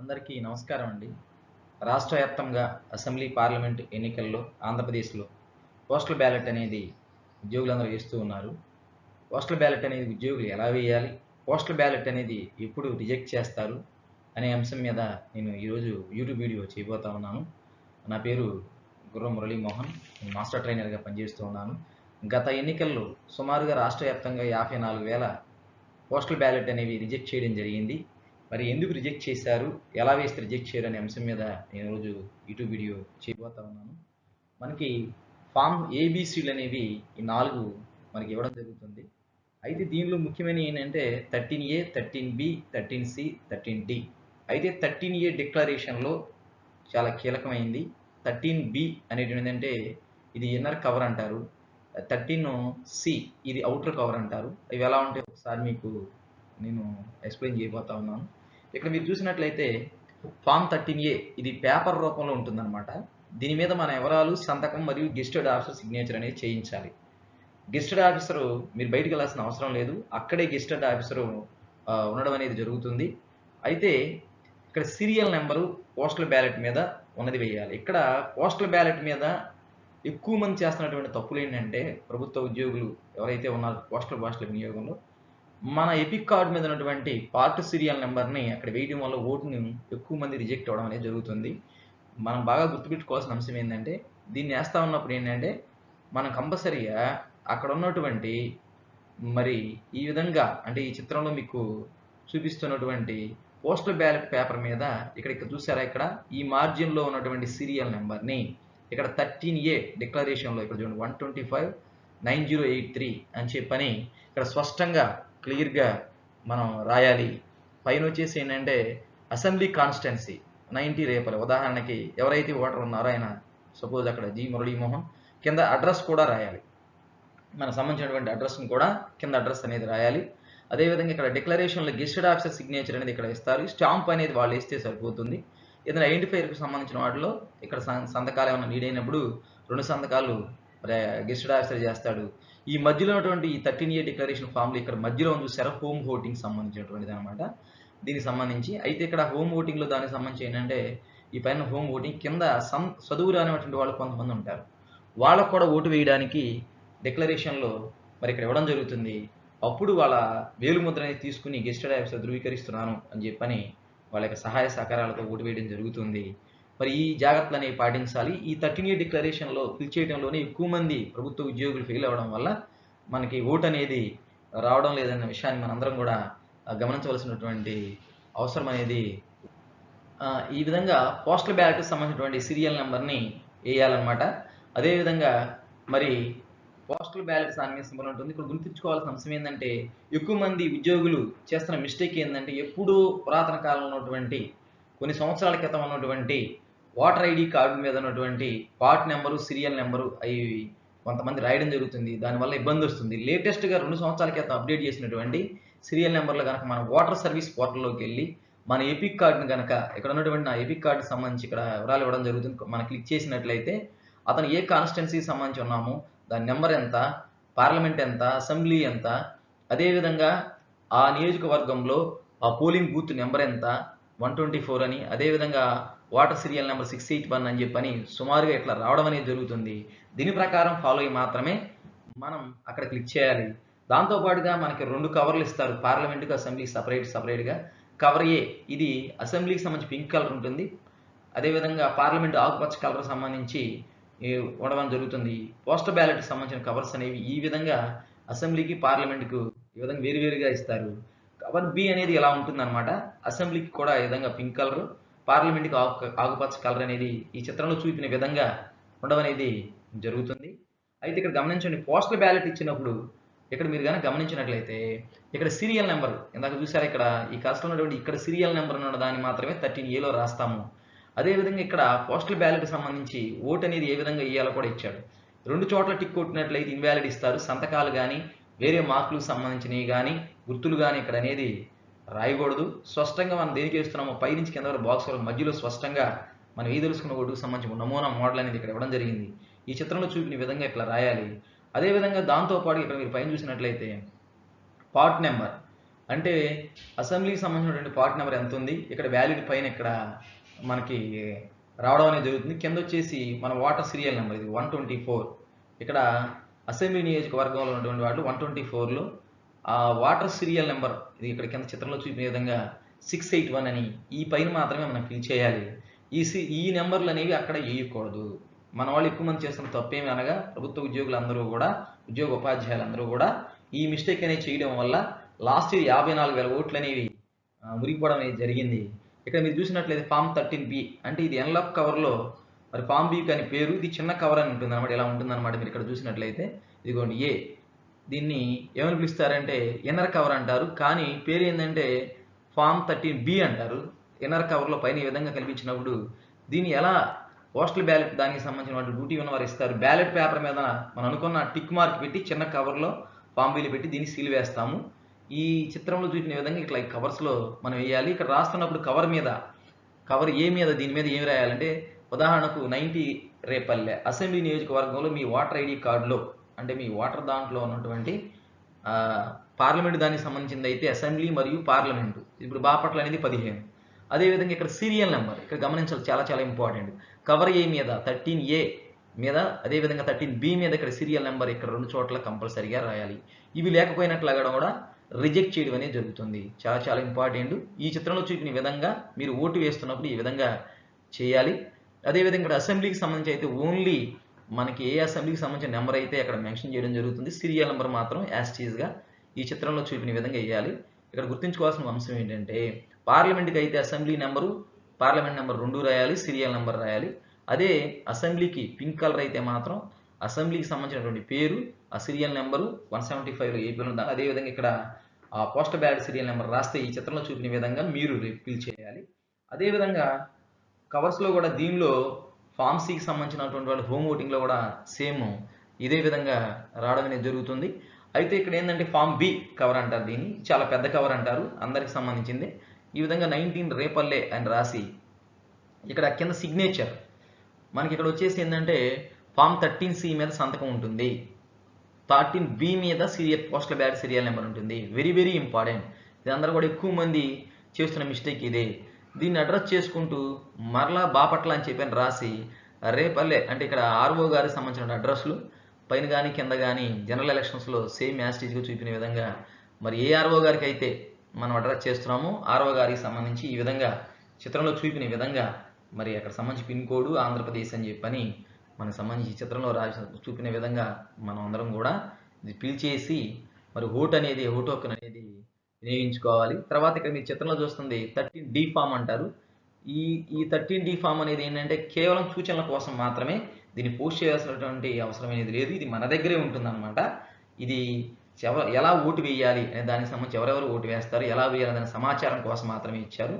అందరికీ నమస్కారం అండి. రాష్ట్ర వ్యాప్తంగా అసెంబ్లీ పార్లమెంట్ ఎన్నికల్లో ఆంధ్రప్రదేశ్లో పోస్టల్ బ్యాలెట్ అనేది ఉద్యోగులందరూ వేస్తూ ఉన్నారు. పోస్టల్ బ్యాలెట్ అనేది ఉద్యోగులు ఎలా వేయాలి? పోస్టల్ బ్యాలెట్ అనేది ఎప్పుడు రిజెక్ట్ చేస్తారు? అనే అంశం మీద నేను ఈరోజు యూట్యూబ్ వీడియో చేయబోతా ఉన్నాను. నా పేరు గుర్రం మురళీమోహన్. నేను మాస్టర్ ట్రైనర్గా పనిచేస్తూ ఉన్నాను. గత ఎన్నికల్లో సుమారుగా రాష్ట్ర వ్యాప్తంగా యాభై నాలుగు వేల పోస్టల్ బ్యాలెట్ అనేవి రిజెక్ట్ చేయడం జరిగింది. మరి ఎందుకు రిజెక్ట్ చేశారు? ఎలా వేస్తే రిజెక్ట్ చేయరు అనే అంశం మీద నేను రోజు యూట్యూబ్ వీడియో చేయబోతా ఉన్నాను. మనకి ఫామ్ ఏబిసిలు అనేవి ఈ నాలుగు మనకి ఇవ్వడం జరుగుతుంది. అయితే దీనిలో ముఖ్యమైన ఏంటంటే thirteen A thirteen B thirteen C thirteen D అయితే థర్టీన్ ఏ డిక్లరేషన్లో చాలా కీలకమైంది. థర్టీన్ బి అనేది ఏంటంటే ఇది ఇన్నర్ కవర్ అంటారు. థర్టీన్ సి ఇది అవుటర్ కవర్ అంటారు. ఇవి ఎలా ఉంటాయి ఒకసారి మీకు నేను ఎక్స్ప్లెయిన్ చేయబోతా ఉన్నాను. ఇక్కడ మీరు చూసినట్లయితే ఫామ్ థర్టీన్ ఏ ఇది పేపర్ రూపంలో ఉంటుందన్నమాట. దీని మీద మన వివరాలు సంతకం మరియు గెస్టెడ్ ఆఫీసర్ సిగ్నేచర్ అనేది చేయించాలి. గెస్టెడ్ ఆఫీసరు మీరు బయటకు వెళ్ళాల్సిన అవసరం లేదు. అక్కడే గెస్టెడ్ ఆఫీసరు ఉండడం అనేది జరుగుతుంది. అయితే ఇక్కడ సీరియల్ నెంబరు పోస్టల్ బ్యాలెట్ మీద ఉన్నది వేయాలి. ఇక్కడ పోస్టల్ బ్యాలెట్ మీద ఎక్కువ మంది చేస్తున్నటువంటి తప్పులు ఏంటంటే ప్రభుత్వ ఉద్యోగులు ఎవరైతే ఉన్నారో పోస్టల్ భాషల వినియోగంలో మన ఎపిక్ కార్డు మీద ఉన్నటువంటి పార్ట్ సీరియల్ నెంబర్ని అక్కడ వేయడం వల్ల ఓటుని ఎక్కువ మంది రిజెక్ట్ అవ్వడం అనేది జరుగుతుంది. మనం బాగా గుర్తుపెట్టుకోవాల్సిన అంశం ఏంటంటే దీన్ని వేస్తా ఉన్నప్పుడు ఏంటంటే మనం కంపల్సరీగా అక్కడ ఉన్నటువంటి మరి ఈ విధంగా అంటే ఈ చిత్రంలో మీకు చూపిస్తున్నటువంటి పోస్టల్ బ్యాలెట్ పేపర్ మీద ఇక్కడ ఇక్కడ చూసారా ఇక్కడ? ఈ మార్జిన్లో ఉన్నటువంటి సీరియల్ నెంబర్ని ఇక్కడ థర్టీన్ ఏ డిక్లరేషన్లో ఇక్కడ చూడండి one twenty five nine zero eight three అని చెప్పని ఇక్కడ స్పష్టంగా క్లియర్గా మనం రాయాలి. పైన వచ్చేసి ఏంటంటే అసెంబ్లీ కాన్స్టెన్సీ నైంటీ రేపల. ఉదాహరణకి ఎవరైతే ఓటర్ ఉన్నారో ఆయన సపోజ్ అక్కడ జి మురళీమోహన్ కింద అడ్రస్ కూడా రాయాలి. మనకు సంబంధించినటువంటి అడ్రస్ని కూడా కింద అడ్రస్ అనేది రాయాలి. అదేవిధంగా ఇక్కడ డిక్లరేషన్లో గెస్టెడ్ ఆఫీసర్ సిగ్నేచర్ అనేది ఇక్కడ ఇస్తారు. స్టాంప్ అనేది వాళ్ళు ఇస్తే సరిపోతుంది. ఏదైనా ఐడెంటిఫైర్కి సంబంధించిన వాటిలో ఇక్కడ సంతకాలు ఏమైనా నీడ్ అయినప్పుడు రెండు సంతకాలు గెస్టెడ్ ఆఫీసర్ చేస్తాడు. ఈ మధ్యలో ఉన్నటువంటి ఈ థర్టీన్ ఇయర్ డిక్లరేషన్ ఫామ్లో ఇక్కడ మధ్యలో ఉంది చూసారా? హోమ్ ఓటింగ్ సంబంధించినటువంటిది అనమాట దీనికి సంబంధించి అయితే ఇక్కడ హోమ్ ఓటింగ్లో దానికి సంబంధించి ఏంటంటే ఈ పైన హోమ్ ఓటింగ్ కింద సం చదువు రానిటువంటి వాళ్ళు కొంతమంది ఉంటారు. వాళ్ళకు కూడా ఓటు వేయడానికి డిక్లరేషన్లో మరి ఇక్కడ ఇవ్వడం జరుగుతుంది. అప్పుడు వాళ్ళ వేలుముద్ర అనేది తీసుకుని గెస్టెడ్ ఆఫీసర్ ధృవీకరిస్తున్నాను అని చెప్పని వాళ్ళ యొక్క సహాయ సహకారాలతో ఓటు వేయడం జరుగుతుంది. మరి ఈ జాగ్రత్తలు అనేవి పాటించాలి. ఈ థర్టీన్ ఇయర్ డిక్లరేషన్లో ఫిల్ చేయడంలోనే ఎక్కువ మంది ప్రభుత్వ ఉద్యోగులు ఫెయిల్ అవ్వడం వల్ల మనకి ఓటు అనేది రావడం లేదన్న విషయాన్ని మనందరం కూడా గమనించవలసినటువంటి అవసరం అనేది ఈ విధంగా పోస్టల్ బ్యాలెట్కి సంబంధించినటువంటి సీరియల్ నెంబర్ని వేయాలన్నమాట. అదేవిధంగా మరి పోస్టల్ బ్యాలెట్ దాని ఉంటుంది. ఇక్కడ గుర్తుంచుకోవాల్సిన అంశం ఏంటంటే ఎక్కువ మంది ఉద్యోగులు చేస్తున్న మిస్టేక్ ఏంటంటే ఎప్పుడూ పురాతన కాలంలో ఉన్నటువంటి కొన్ని సంవత్సరాల క్రితం ఉన్నటువంటి ఓటర్ ఐడి కార్డు మీద ఉన్నటువంటి పార్ట్ నెంబరు సీరియల్ నెంబరు అవి కొంతమంది రాయడం జరుగుతుంది. దానివల్ల ఇబ్బంది వస్తుంది. లేటెస్ట్గా రెండు సంవత్సరాల క్రితం అప్డేట్ చేసినటువంటి సీరియల్ నెంబర్లు కనుక మన వాటర్ సర్వీస్ పోర్టల్లోకి వెళ్ళి మన ఎపిక్ కార్డుని కనుక ఇక్కడ ఉన్నటువంటి నా ఎపిక్ కార్డు సంబంధించి ఇక్కడ వివరాలు ఇవ్వడం జరుగుతుంది. మనం క్లిక్ చేసినట్లయితే అతను ఏ కాన్స్టిట్యున్సీకి సంబంధించి ఉన్నాము దాని నెంబర్ ఎంత పార్లమెంట్ ఎంత అసెంబ్లీ ఎంత అదేవిధంగా ఆ నియోజకవర్గంలో ఆ పోలింగ్ బూత్ నెంబర్ ఎంత వన్ ట్వంటీ ఫోర్ అని అదేవిధంగా voter serial number six eight one అని చెప్పని సుమారుగా ఇట్లా రావడం అనేది జరుగుతుంది. దీని ప్రకారం ఫాలో అయ్యి మాత్రమే మనం అక్కడ క్లిక్ చేయాలి. దాంతోపాటుగా మనకి రెండు కవర్లు ఇస్తారు. పార్లమెంటుకి అసెంబ్లీకి సపరేట్ సపరేట్గా కవర్ ఏ ఇది అసెంబ్లీకి సంబంధించి పింక్ కలర్ ఉంటుంది. అదేవిధంగా పార్లమెంట్ ఆకుపచ్చ కలర్ సంబంధించి ఉండడం జరుగుతుంది. పోస్టల్ బ్యాలెట్కి సంబంధించిన కవర్స్ అనేవి ఈ విధంగా అసెంబ్లీకి పార్లమెంట్కు ఈ విధంగా వేరువేరుగా ఇస్తారు. కవర్ బి అనేది ఎలా ఉంటుందన్నమాట. అసెంబ్లీకి కూడా ఈ విధంగా పింక్ కలర్ పార్లమెంట్కి ఆకుపచ్చ కలర్ అనేది ఈ చిత్రంలో చూపిన విధంగా ఉండడం అనేది జరుగుతుంది. అయితే ఇక్కడ గమనించండి పోస్టల్ బ్యాలెట్ ఇచ్చినప్పుడు ఇక్కడ మీరు కనుక గమనించినట్లయితే ఇక్కడ సీరియల్ నెంబర్ ఇందాక చూసారా ఇక్కడ ఈ కష్టం ఉన్నటువంటి ఇక్కడ సీరియల్ నెంబర్ ఉన్న దాన్ని మాత్రమే థర్టీన్ ఏలో రాస్తాము. అదేవిధంగా ఇక్కడ పోస్టల్ బ్యాలెట్కి సంబంధించి ఓట్ అనేది ఏ విధంగా ఇవ్వాలో కూడా ఇచ్చాడు. రెండు చోట్ల టిక్ కొట్టినట్లయితే ఇన్వాలిడ్ ఇస్తారు. సంతకాలు కానీ వేరే మార్కులకు సంబంధించినవి కానీ గుర్తులు కానీ ఇక్కడ అనేది రాయకూడదు. స్పష్టంగా మనం దేనికి వేస్తున్నామో పైనుంచి కింద వరకు బాక్స్ వరకు మధ్యలో స్పష్టంగా మనం ఏ తెలుసుకున్న ఓటుకు సంబంధించిన నమూనా మోడల్ అనేది ఇక్కడ ఇవ్వడం జరిగింది. ఈ చిత్రంలో చూపిన విధంగా ఇట్లా రాయాలి. అదేవిధంగా దాంతోపాటు ఇక్కడ మీరు పైన చూసినట్లయితే పార్ట్ నెంబర్ అంటే అసెంబ్లీకి సంబంధించినటువంటి పార్ట్ నెంబర్ ఎంత ఉంది? ఇక్కడ వ్యాలిడ్ పైన ఇక్కడ మనకి రావడం అనేది జరుగుతుంది. కింద వచ్చేసి మన వాటర్ సీరియల్ నెంబర్ ఇది వన్ ట్వంటీ ఫోర్ ఇక్కడ అసెంబ్లీ నియోజకవర్గంలో ఉన్నటువంటి వాటిలో వన్ ట్వంటీ ఫోర్లో ఆ వాటర్ సీరియల్ నెంబర్ ఇది ఇక్కడ కింద చిత్రంలో చూపిన విధంగా సిక్స్ ఎయిట్ వన్ అని ఈ పైన మాత్రమే మనం ఫిల్ చేయాలి. ఈ సి ఈ నెంబర్లు అనేవి అక్కడ వేయకూడదు. మన వాళ్ళు ఎక్కువ మంది చేస్తున్న తప్పేమి అనగా ప్రభుత్వ ఉద్యోగులందరూ కూడా ఉద్యోగ ఉపాధ్యాయులందరూ కూడా ఈ మిస్టేక్ అనేది చేయడం వల్ల లాస్ట్ ఇయర్ యాభై నాలుగు వేల ఓట్లు అనేవి మురిగిపోవడం అనేది జరిగింది. ఇక్కడ మీరు చూసినట్లయితే ఫామ్ థర్టీన్ బి అంటే ఇది ఎన్లాప్ కవర్లో మరి ఫామ్ బి అని పేరు ఇది చిన్న కవర్ అని ఉంటుంది అనమాట ఇలా ఉంటుంది అనమాట మీరు ఇక్కడ చూసినట్లయితే. ఇదిగోండి ఏ దీన్ని ఏమని పిలుస్తారంటే ఇన్నర్ కవర్ అంటారు. కానీ పేరు ఏంటంటే ఫామ్ థర్టీన్ బి అంటారు. ఇన్నర్ కవర్లో పైన ఈ విధంగా కనిపించినప్పుడు దీన్ని ఎలా పోస్టల్ బ్యాలెట్ దానికి సంబంధించిన డ్యూటీ ఉన్న వారు ఇస్తారు బ్యాలెట్ పేపర్ మీద మనం అనుకున్న టిక్ మార్క్ పెట్టి చిన్న కవర్లో ఫామ్ బిల్ పెట్టి దీన్ని సీల్ వేస్తాము. ఈ చిత్రంలో చూసిన విధంగా ఇట్లా కవర్స్లో మనం వేయాలి. ఇక్కడ రాస్తున్నప్పుడు కవర్ మీద కవర్ ఏ మీద దీని మీద ఏమి రాయాలంటే ఉదాహరణకు నైంటీ రేపల్లె అసెంబ్లీ నియోజకవర్గంలో మీ వాటర్ ఐడి కార్డులో అంటే మీ వాటర్ దాంట్లో ఉన్నటువంటి పార్లమెంట్ దానికి సంబంధించింది అయితే అసెంబ్లీ మరియు పార్లమెంటు. ఇప్పుడు బాపట్ల అనేది పదిహేను. అదేవిధంగా ఇక్కడ సీరియల్ నెంబర్ ఇక్కడ గమనించాలి చాలా చాలా ఇంపార్టెంట్. కవర్ ఏ మీద థర్టీన్ ఏ మీద అదేవిధంగా థర్టీన్ బి మీద ఇక్కడ సీరియల్ నెంబర్ ఇక్కడ రెండు చోట్ల కంపల్సరీగా రాయాలి. ఇవి లేకపోయినట్లుగా కూడా రిజెక్ట్ చేయడం అనేది జరుగుతుంది. చాలా చాలా ఇంపార్టెంట్. ఈ చిత్రంలో చూపిన విధంగా మీరు ఓటు వేస్తున్నప్పుడు ఈ విధంగా చేయాలి. అదేవిధంగా ఇక్కడ అసెంబ్లీకి సంబంధించి అయితే ఓన్లీ మనకి ఏ అసెంబ్లీకి సంబంధించిన నెంబర్ అయితే అక్కడ మెన్షన్ చేయడం జరుగుతుంది. సీరియల్ నెంబర్ మాత్రం యాస్టీజ్గా ఈ చిత్రంలో చూపిన విధంగా వేయాలి. ఇక్కడ గుర్తుంచుకోవాల్సిన అంశం ఏంటంటే పార్లమెంట్కి అయితే అసెంబ్లీ నెంబరు పార్లమెంట్ నెంబర్ రెండు రాయాలి సీరియల్ నెంబర్ రాయాలి. అదే అసెంబ్లీకి పింక్ కలర్ అయితే మాత్రం అసెంబ్లీకి సంబంధించినటువంటి పేరు ఆ సీరియల్ నెంబరు వన్ సెవెంటీ ఫైవ్లో ఏ పేరు ఉందో అదేవిధంగా ఇక్కడ ఆ పోస్ట్ బ్యాలెట్ సీరియల్ నెంబర్ రాస్తే ఈ చిత్రంలో చూపిన విధంగా మీరు రిపీల్ చేయాలి. అదేవిధంగా కవర్స్లో కూడా దీనిలో ఫామ్ సికి సంబంధించినటువంటి వాళ్ళు హోమ్ ఓటింగ్లో కూడా సేమ్ ఇదే విధంగా రావడం అనేది జరుగుతుంది. అయితే ఇక్కడ ఏంటంటే ఫామ్ బి కవర్ అంటారు దీన్ని. చాలా పెద్ద కవర్ అంటారు. అందరికి సంబంధించింది. ఈ విధంగా నైన్టీన్ రేపల్లే అని రాసి ఇక్కడ కింద సిగ్నేచర్ మనకి ఇక్కడ వచ్చేసి ఏంటంటే ఫామ్ థర్టీన్ సి మీద సంతకం ఉంటుంది. థర్టీన్ బి మీద serial postal bad serial number ఉంటుంది. వెరీ వెరీ ఇంపార్టెంట్ ఇది అందరూ కూడా ఎక్కువ మంది చేస్తున్న మిస్టేక్ ఇదే. దీన్ని అడ్రస్ చేసుకుంటూ మరలా బాపట్ల అని చెప్పి రాసి రేపల్లె అంటే ఇక్కడ ఆర్ఓ గారికి సంబంధించిన అడ్రస్లు పైన కానీ కింద కానీ జనరల్ ఎలక్షన్స్లో సేమ్ యాస్టేజ్గా చూపిన విధంగా మరి ఏ ఆర్ఓ గారికి అయితే మనం అడ్రస్ చేస్తున్నామో ఆర్ఓ గారికి సంబంధించి ఈ విధంగా చిత్రంలో చూపిన విధంగా మరి అక్కడ సంబంధించి పిన్ కోడ్ ఆంధ్రప్రదేశ్ అని చెప్పని మనకు సంబంధించి చిత్రంలో రాసి చూపిన విధంగా మనం అందరం కూడా ఇది ఫిల్ మరి ఓట్ అనేది ఓటోకన్ అనేది వినియోగించుకోవాలి. తర్వాత ఇక్కడ మీ చిత్రంలో చూస్తుంది థర్టీన్ డి ఫామ్ అంటారు. ఈ ఈ థర్టీన్ డి ఫామ్ అనేది ఏంటంటే కేవలం సూచనల కోసం మాత్రమే దీన్ని పోస్ట్ చేయాల్సినటువంటి అవసరం అనేది లేదు. ఇది మన దగ్గరే ఉంటుందన్నమాట. ఇది ఎలా ఓటు వేయాలి అనే దానికి సంబంధించి ఎవరెవరు ఓటు వేస్తారు ఎలా వేయాలి అనే సమాచారం కోసం మాత్రమే ఇచ్చారు.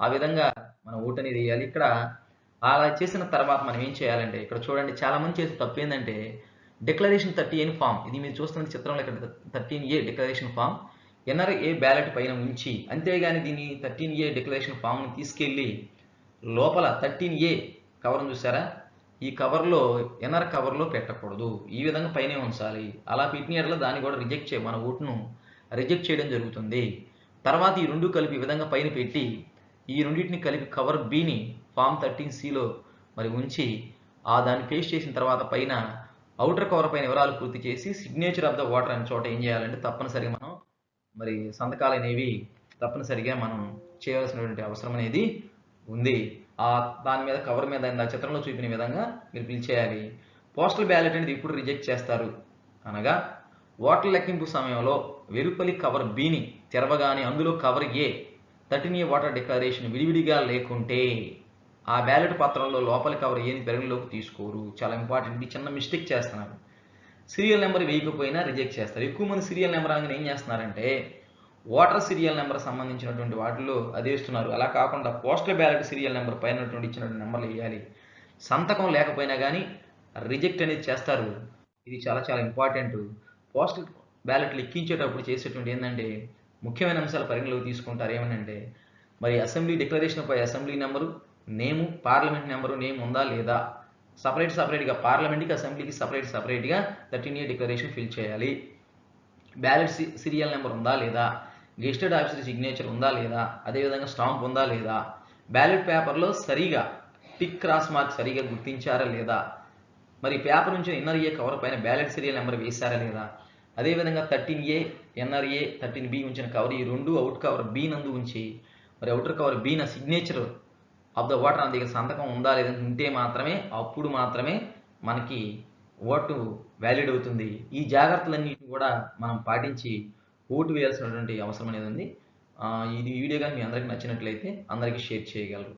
ఆ విధంగా మనం ఓటు అనేది వేయాలి. ఇక్కడ అలా చేసిన తర్వాత మనం ఏం చేయాలంటే ఇక్కడ చూడండి చాలా మంది చేసే తప్పు ఏంటంటే డిక్లరేషన్ థర్టీ ఎన్ ఫామ్. ఇది మీరు చూస్తున్న చిత్రంలో ఇక్కడ thirteen A declaration form. NRA ballot పైన ఉంచి అంతేగాని దీన్ని థర్టీన్ ఏ డిక్లరేషన్ ఫామ్ని తీసుకెళ్ళి లోపల థర్టీన్ ఏ కవర్ను చూసారా ఈ కవర్లో ఎన్ఆర్ కవర్లో పెట్టకూడదు. ఈ విధంగా పైనే ఉంచాలి. అలా పెట్టిన ఎడల దాన్ని కూడా రిజెక్ట్ చే మన ఓటును రిజెక్ట్ చేయడం జరుగుతుంది. తర్వాత ఈ రెండు కలిపి ఈ విధంగా పైన పెట్టి ఈ రెండింటిని కలిపి కవర్ బిని ఫామ్ థర్టీన్ సిలో మరి ఉంచి ఆ దాన్ని పేస్ట్ చేసిన తర్వాత పైన అవుటర్ కవర్ పైన వివరాలు పూర్తి చేసి సిగ్నేచర్ ఆఫ్ ద వాటర్ అనే చోట ఏం చేయాలంటే తప్పనిసరిగా మరి సంతకాలు అనేవి తప్పనిసరిగా మనం చేయవలసినటువంటి అవసరం అనేది ఉంది. ఆ దాని మీద కవర్ మీద ఆ చిత్రంలో చూపిన విధంగా మీరు ఫిల్ చేయాలి పోస్టల్ బ్యాలెట్ అనేది ఇప్పుడు రిజెక్ట్ చేస్తారు. అనగా ఓట్ల లెక్కింపు సమయంలో వెలుపలి కవర్ బిని తెరవగానే అందులో cover A thirteen A voter declaration విడివిడిగా లేకుంటే ఆ బ్యాలెట్ పత్రంలో లోపలి కవర్ ఏని పరిగణలోకి తీసుకోరు. చాలా ఇంపార్టెంట్. ఇది చిన్న మిస్టేక్ చేస్తున్నారు సీరియల్ నెంబర్ వేయకపోయినా రిజెక్ట్ చేస్తారు. ఎక్కువ మంది సీరియల్ నెంబర్ అనగానే ఏం చేస్తున్నారంటే ఓటర్ సీరియల్ నెంబర్ సంబంధించినటువంటి వాటిలో అది వేస్తున్నారు. అలా కాకుండా పోస్టల్ బ్యాలెట్ సీరియల్ నెంబర్ పైన ఇచ్చినటువంటి నెంబర్లు వేయాలి. సంతకం లేకపోయినా కానీ రిజెక్ట్ అనేది చేస్తారు. ఇది చాలా చాలా ఇంపార్టెంట్. పోస్టల్ బ్యాలెట్లు ఎక్కించేటప్పుడు చేసేటువంటి ఏంటంటే ముఖ్యమైన అంశాలు పరిగణలోకి తీసుకుంటారు. ఏమనంటే మరి అసెంబ్లీ డిక్లరేషన్ పై assembly number name parliament number name ఉందా లేదా? సపరేట్ సపరేట్గా పార్లమెంట్కి అసెంబ్లీకి సపరేట్ సపరేట్గా థర్టీన్ ఇయర్ డిక్లరేషన్ ఫిల్ చేయాలి. బ్యాలెట్ సీరియల్ నెంబర్ ఉందా లేదా? గెస్టెడ్ ఆఫీసర్ సిగ్నేచర్ ఉందా లేదా? అదేవిధంగా స్టాంప్ ఉందా లేదా? బ్యాలెట్ పేపర్లో సరిగా టిక్ క్రాస్ మార్క్ సరిగా గుర్తించారా లేదా? మరి పేపర్ నుంచి ఎన్ఆర్ఏ కవర్ పైన బ్యాలెట్ సీరియల్ నెంబర్ వేశారా లేదా? అదేవిధంగా thirteen A NRA thirteen B ఉంచిన కవర్ ఈ రెండు అవుట్ కవర్ బి నందు ఉంచి మరి అవుటర్ కవర్ బీన నా సిగ్నేచర్ ఆఫ్ ద ఓటర్ దగ్గర సంతకం ఉందా లేదని ఉంటే మాత్రమే అప్పుడు మాత్రమే మనకి ఓటు వ్యాలిడ్ అవుతుంది. ఈ జాగ్రత్తలన్నింటినీ కూడా మనం పాటించి ఓటు వేయాల్సినటువంటి అవసరం అనేది ఉంది. ఇది వీడియో కానీ మీ అందరికీ నచ్చినట్లయితే అందరికీ షేర్ చేయగలరు.